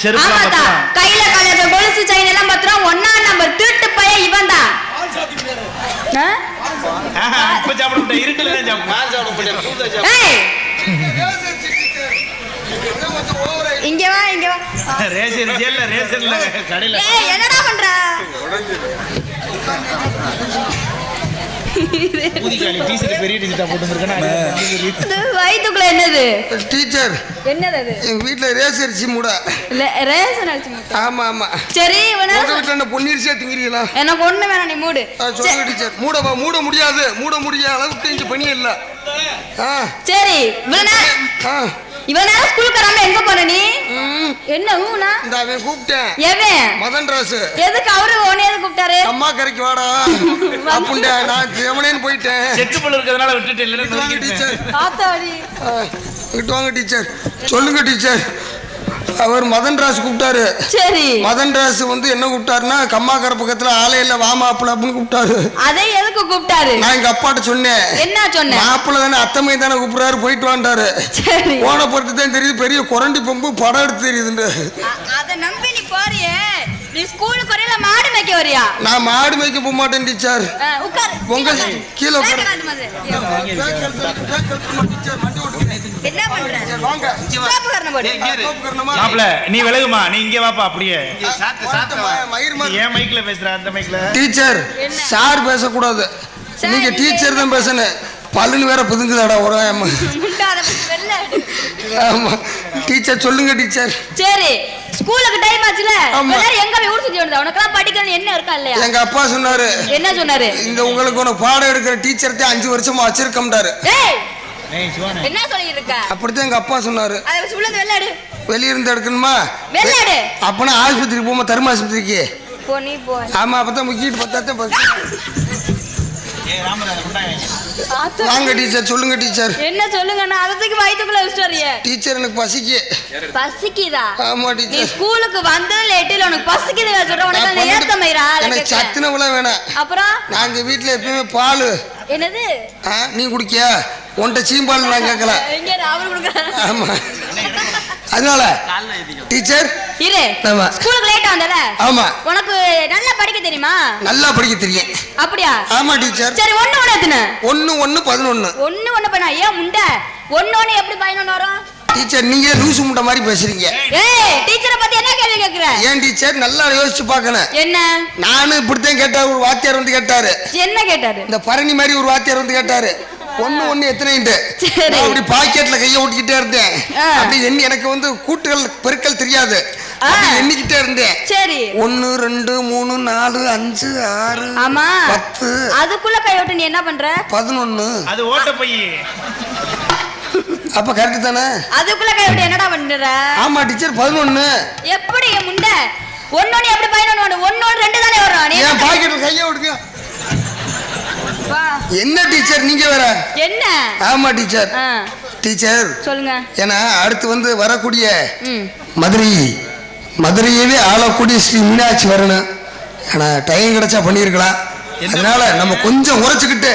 செருப்பு கையில கலந்த கொலுசு செயின் எல்லாம் பத்திரம் ஒன்னா நம்பர் திருட்டு இவன் தான் இப்ப சாப்பிட முடியாது இருட்டுல தான் சாப்பிடணும் ஏய்! இங்க வா இங்க வா. ரேஷன் ஜெயில ரேஷன்ல. கடையில ஏய் என்னடா பண்ற? வயித்துக்குள்ள என்னது? டீச்சர் என்னது அது? எங்க வீட்டுல ரேஸ் அரிசி மூட. ரேஷன் அரிசி. ஆமா ஆமா. சரி வீட்டுல பொன்னிரிசியா திங்கிறீங்களா? எனக்கு ஒண்ணு வேணாம் நீ மூடு. ஆ, சொல்லுங்க டீச்சர் மூட மூட முடியாது. மூட முடியாத அளவுக்கு இங்க பணி இல்ல ஆ. சரி நேரம் நேரம் ஸ்கூலுக்கு வராம எங்க போன நீ? ம், என்ன ஊனா? இந்த அவன் கூப்பிட்டேன். எவன்? மதன் ராசு. எதுக்கு அவரு உன்னை எதுக்கு கூப்பிட்டாரு? அம்மா கரைக்கு வாடா. அப்படின்ட்டு நான் ஜெமனேன்னு போயிட்டேன். செக்கு புல் இருக்கிறதுனால விட்டுட்டு இங்கிட்டு வாங்க இல்லைன்னு டீச்சர். ஆத்தாடி. ஆ, இங்கிட்டு வாங்க டீச்சர். சொல்லுங்க டீச்சர். அவர் மதன் ராசு கூப்பிட்டாரு. சரி. மதன் ராசு வந்து என்ன கூப்பிட்டாருன்னா கம்மாக்கரை பக்கத்துல ஆலையில வா மாப்பிள்ள அப்படின்னு கூப்பிட்டாரு. அதை எதுக்கு கூப்பிட்டாரு? நான் எங்க அப்பாட்ட சொன்னேன். என்ன சொன்ன மாப்பிள்ள தானே அத்தமை தானே கூப்பிடுறாரு போயிட்டு வாண்டாரு போன பொறுத்து தான் தெரியுது பெரிய குரண்டி பம்பு படம் எடுத்து தெரியுதுண்டு அத நம்பி நீ போறியே. நீ ஸ்கூலுக்கு வரையில மாடு மேய்க்க வரியா? நான் மாடு மேய்க்க போக மாட்டேன் டீச்சர். உட்காரு. உங்க- கீழே உட்காரு. என்ன போடு. நீ விலகுமா? நீ இங்க வாப்பா அப்படியே. மயிர் நீ ஏன் மைக்ல பேசுற? அந்த மைக்ல டீச்சர் என்ன? சார் பேசக்கூடாது. சார், நீங்க டீச்சர் தான் பேசணும். பல்லுன்னு வேற புதுங்குதாடா ஒரு ஆமா. டீச்சர் சொல்லுங்க டீச்சர். சரி ஸ்கூலுக்கு டைம் ஆச்சுல. எல்லாரும் எங்க போய் ஊர் சுத்தி வந்தா உனக்கெல்லாம் படிக்கணும் என்ன இருக்கா இல்லையா? எங்க அப்பா சொன்னாரு. என்ன சொன்னாரு? இந்த உங்களுக்கு உனக்கு பாடம் எடுக்கிற டீச்சர்த்தே அஞ்சு வருஷமா வச்சிருக்கோம்டாரு. ஏய் என்ன சொல்லிட்டு இருக்க அப்படித்தான் எங்க அப்பா சொன்னாரு. வெளியிருந்து எடுக்கணுமா? அப்பனா ஆஸ்பத்திரிக்கு போமா தரும ஆஸ்பத்திரிக்கு. போ நீ போ. ஆமா அப்பதான் முக்கிட்டு ஆத்தா. வாங்க டீச்சர் சொல்லுங்க டீச்சர். என்ன சொல்லுங்க நான் அதத்துக்கு வயித்துக்குள்ள வச்சுட்டு டீச்சர் எனக்கு பசிக்கு. பசிக்குதா? ஆமா நீ டீச்சர் ஸ்கூலுக்கு வந்து லேட்டில் உனக்கு பசிக்குது சொல்ற உனக்கு அந்த ஏத்த பண்ணிட்டு- மயிரா அதை எனக்கு. சத்துணவுலாம் வேணாம். அப்புறம்? நாங்க வீட்டுல எப்பயுமே பால். என்னது? நீ குடிக்கியா? உன்கிட்ட சீம்பால் நான் கேட்கல. ஆமா. அதனால டீச்சர் இரு. ஆமா. ஸ்கூலுக்கு லேட்டா வந்தல ஆமா. உனக்கு நல்லா படிக்க தெரியுமா? நல்லா படிக்க தெரியும். அப்படியா? ஆமா டீச்சர். சரி ஒண்ணு ஒண்ணு எத்தனை? ஒன்னு ஒன்னு பதினொன்னு. ஒண்ணு ஒண்ணு பண்ணா ஏன் முண்டை? ஒண்ணு ஒண்ணு எப்படி பதினொன்னு வரும்? டீச்சர் நீங்க லூசு முட்டை மாதிரி பேசுறீங்க. ஏய் டீச்சரை பத்தி என்ன கேள்வி கேக்குற ஏன் டீச்சர்? நல்லா யோசிச்சு பார்க்கணும். என்ன? நானும் இப்படித்தான் கேட்டார் ஒரு வாத்தியார் வந்து கேட்டாரு. என்ன கேட்டாரு? இந்த பரணி மாதிரி ஒரு வாத்தியார் வந்து கேட்டாரு. ஒண்ணு ஒண்ணு. நான் அப்படி பாக்கெட்ல கைய ஓட்டிக்கிட்டே இருந்தேன். அப்படி எண்ணி எனக்கு வந்து கூட்டுகள் பெருக்கல் தெரியாது. எண்ணிக்கிட்டே இருந்தேன். சரி. ஒன்னு ரெண்டு மூணு நாலு அஞ்சு ஆறு ஆமா. பத்து. அதுக்குள்ள கை விட்டு நீ என்ன பண்ற? பதினொன்னு. அது ஓட்ட பை அப்ப கரெக்ட் தானே? அதுக்குள்ள கை விட்டு என்னடா பண்ற? ஆமா டீச்சர் பதினொன்னு. எப்படி என் முண்டை? ஒன்னொன்னு எப்படி பதினொன்னு? ஒன்னொன்னு ரெண்டு தானே வரும். நீ பாக்கெட்ல கைய விடுங்க வா. என்ன டீச்சர் நீங்க வேற? என்ன? ஆமா டீச்சர். டீச்சர் சொல்லுங்க. ஏன்னா அடுத்து வந்து வரக்கூடிய மதுரை மதுரையவே ஆளக்கூடிய ஸ்ரீ மீனாட்சி வரணும். ஆனா டைம் கிடைச்சா பண்ணியிருக்கலாம். அதனால நம்ம கொஞ்சம் உரைச்சுக்கிட்டு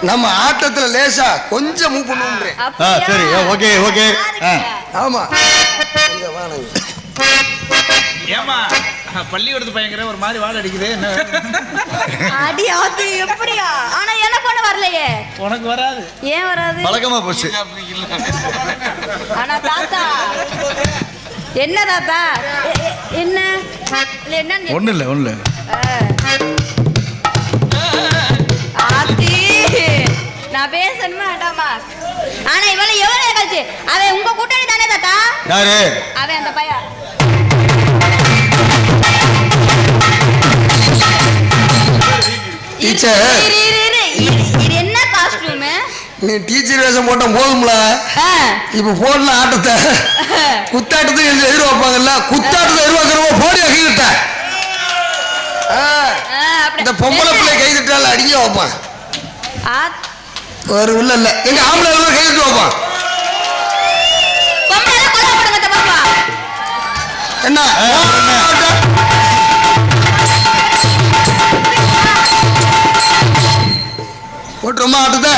நம்ம ஆட்டத்துல லேசா கொஞ்சம் மூவ் பண்ணுவோம்? சரி, ஓகே, ஓகே. ஆ. ஆமா. ஏமா பள்ளிக்கூடத்து பையங்கிற ஒரு மாதிரி வாட அடிக்குது என்ன? அடி அது எப்படியா? ஆனா எனக்கு ஒண்ணு வரலையே. உனக்கு வராது. ஏன் வராது? பழக்கமா போச்சு. ஆனா தாத்தா என்ன தாத்தா? என்ன? என்னன்னு ஒண்ணு இல்ல ஒண்ணு. ஆத்தி நான் பேசணுமா வேண்டாமா? ஆனா இவளை எவ்வளவு கழிச்சு? அவன் உங்க கூட்டணி தானே தாத்தா? யாரு? அவன் அந்த பையன். டீச்சர். இது என்ன காஸ்டியூம் நீ டீச்சர் வேஷம் போட்ட போதும்ல. இப்ப போடல ஆட்டத்தை குத்தாட்டத்தை எதிர் வைப்பாங்கல்ல. குத்தாட்டத்தை எதிர்பார்க்கிறவங்க போடி கைதிட்ட இந்த பொம்பளை பிள்ளை கைதிட்டால அடிக்க வைப்பான். ஒரு இல்ல இல்ல. எங்க ஆம்பளை எல்லாம் கைதிட்டு வைப்பான். என்ன? ஓட்டுறோமா ஆட்டுத?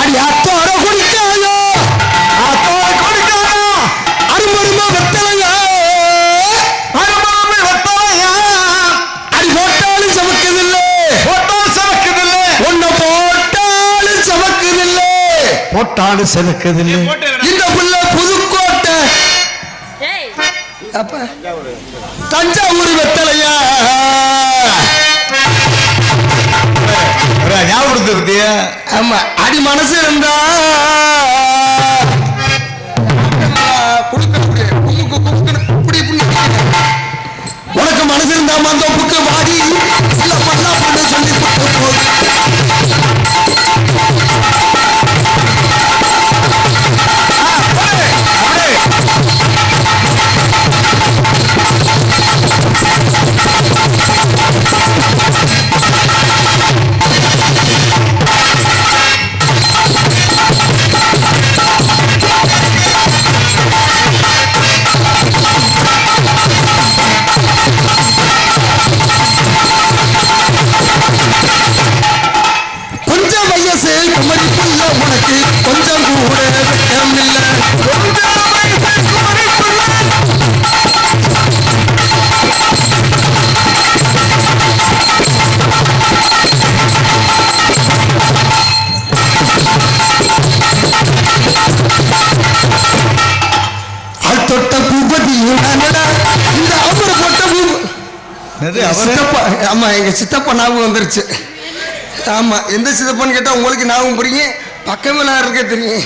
அடி அத்தோட குடிக்காயோ அத்தோட குடிக்காயோ அருமருமா வெத்தலையா அருமருமை வெத்தலையா அடி போட்டாலும் சமக்குதில்ல. போட்டாலும் சமக்குதில்ல. ஒன்ன போட்டாலும் சமக்குதில்ல. போட்டாலும் சமக்குதில்ல. இந்த புள்ள புதுக்கோட்டை. அப்ப தஞ்சாவூர் வெத்தலையா? ஞாபகப்படுத்து பத்தியா? ஆமா. அடி மனசு இருந்தா. உனக்கு மனசு இருந்தா மந்தோப்புக்கு வாடி. இல்ல பண்ணா பண்ணு சொல்லி போட்டு அவரு சித்தப்பா ஆமா எங்க சித்தப்பா ஞாபகம் வந்துருச்சு. ஆமா எந்த சித்தப்பான்னு கேட்டா உங்களுக்கு ஞாபகம் புரியும்? பக்கமே நான் இருக்க தெரியும்.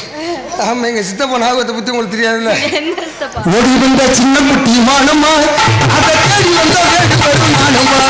ஆமா எங்க சித்தப்பா ஞாபகத்தை பத்தி உங்களுக்கு தெரியாதுல்ல? ஓடி வந்த சின்ன குட்டி மானம்மா அதை தேடி வந்த வேடு வரும் மானம்மா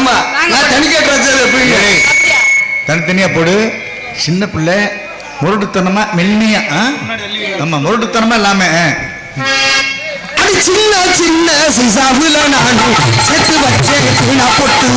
ஆமா நான் தனி கேட்டுறது எப்படிங்க ஏய், அப்படியா தனித்தனியா போடு சின்ன பிள்ளை முரட்டுத்தனமா மெல்லியா ஆ? ஆமா முரட்டுத்தனமா இல்லாம சின்ன சின்ன சிசாவுல நானும் செத்து வச்சேன் பொட்டு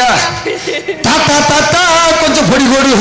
அப்ப தாத்தா தாத்தா கொஞ்சம் பொடி கொடு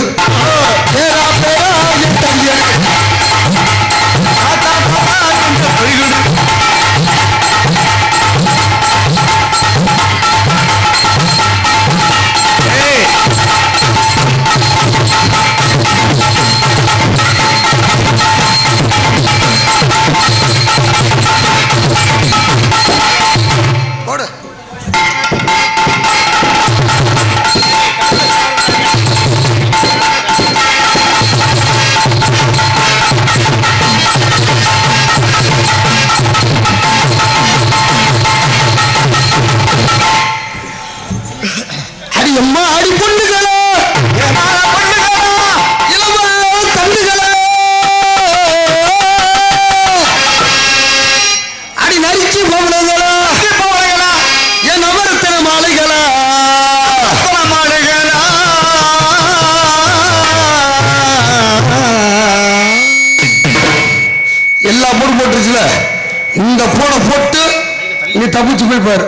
தப்பிச்சு போய் பாரு.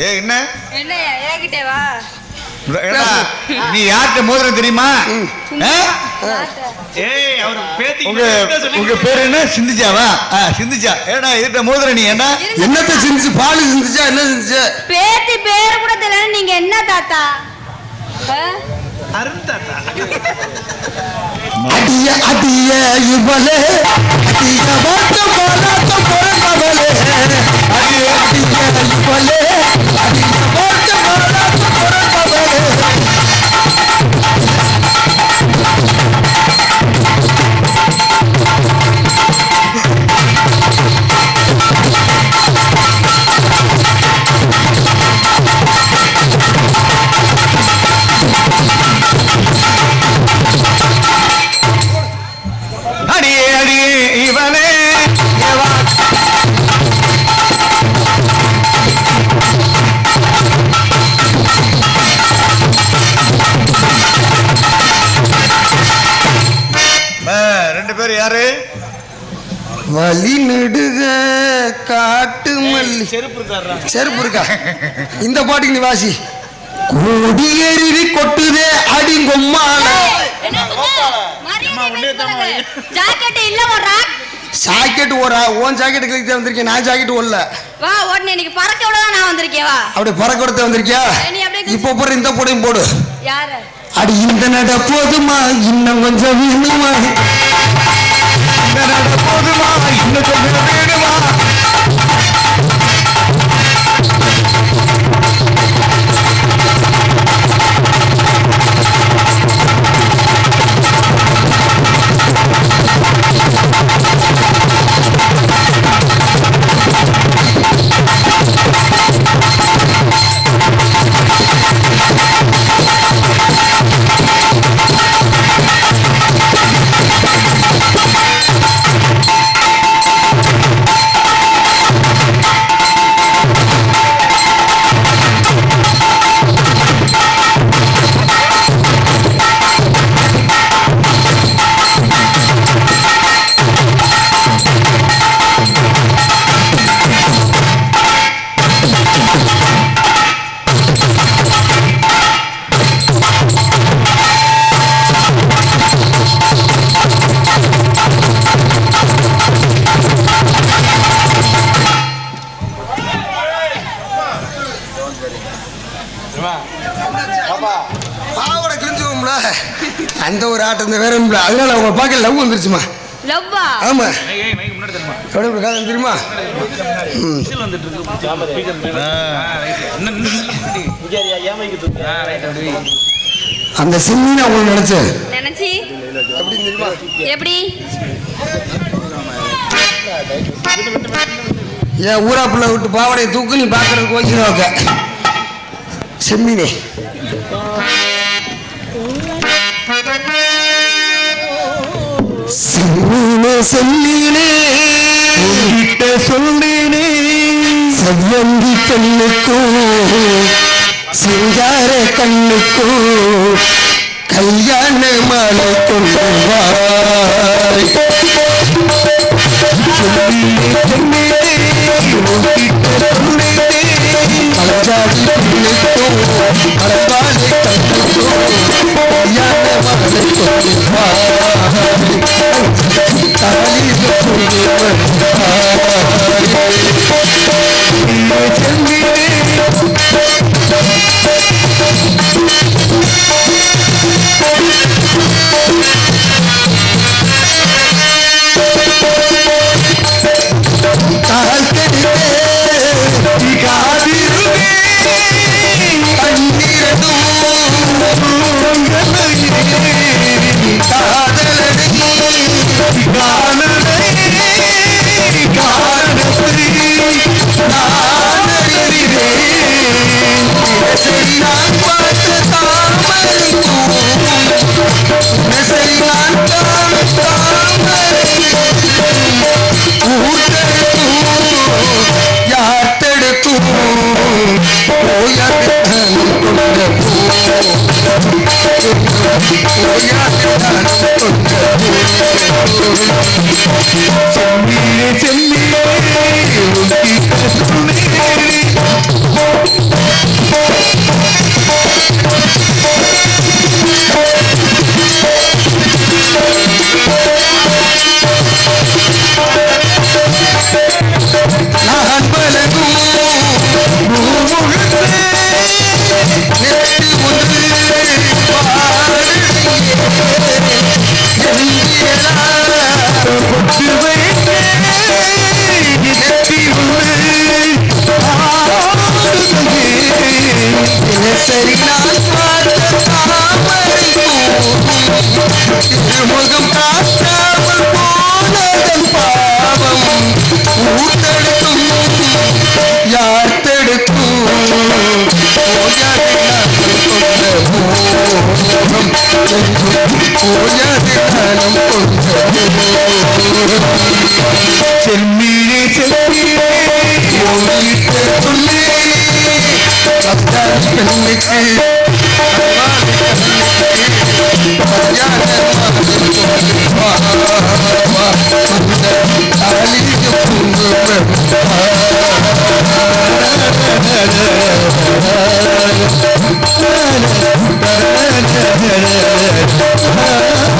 ஏ என்ன? என்ன நீ யார்கிட்ட மோதிரம் தெரியுமா? ஆ? ஏய் அவர் பேத்தி உங்க உங்க பேர் என்ன? சிந்திச்சாவா சிந்திச்சா ஏடா இதுட்ட மோதிரம் நீ என்ன என்னத்தை சிந்திச்சு? பால் சிந்திச்சா? என்ன சிந்திச்சு? பேத்தி பேரு கூட தெரியல நீங்க என்ன தாத்தா? ஆ? அருண் தாத்தா அடிய அடிய இவளே. அடிய வாட்ட பாலாட்ட பிறந்தவளே அடிய அடிய இவளே. அடிய வாட்ட பாலாட்ட பிறந்தவளே செருப்பு இருக்கா? இந்த பாட்டுக்கு நீ வாசி. கொடி எருவி கொட்டுதே அடி கொம்மான. ஜாக்கெட் இல்ல ஒரு ஓன் ஜாக்கெட் கிழிச்சு வந்திருக்கேன். நான் ஜாக்கெட் ஓடல. வா உடனே இன்னைக்கு பறக்க விட நான் வந்திருக்கேன். வா. அப்படி பறக்க கொடுத்து வந்திருக்கியா? இப்போ போற இந்த போடையும் போடு. யாரு? அடி இந்த நட போதுமா? இன்னும் கொஞ்சம் வேணுமா? இந்த நட போதுமா? இன்னும் கொஞ்சம் வேணுமா? இந்த வேற. அதனால அவங்க பார்க்க லவ் வந்துருச்சுமா? லவ்வா? ஆமா. ஏய் ஏய் மைக் முன்னாடி தருமா எப்படி காதல் தெரியுமா? அந்த சிம்மின்னு அவங்களுக்கு நினைச்சேன். நினைச்சி? எப்படி ஏன் ஊரா பிள்ளை விட்டு பாவடையை தூக்கு நீ பார்க்கறதுக்கு ஓகே. ஓகே செம்மினே செம்மீனே செம்மீனே உன்கிட்ட சொன்னேனே. செவ்வந்தி கண்ணுக்கும் சிங்கார கண்ணுக்கும் கல்யாண மாலை கொண்டு செம்மீனே செம்மீனே പൂജാതിദാനം ചെമ്മീഴേ ചെമ്മീഴേ Thank you. Yeah.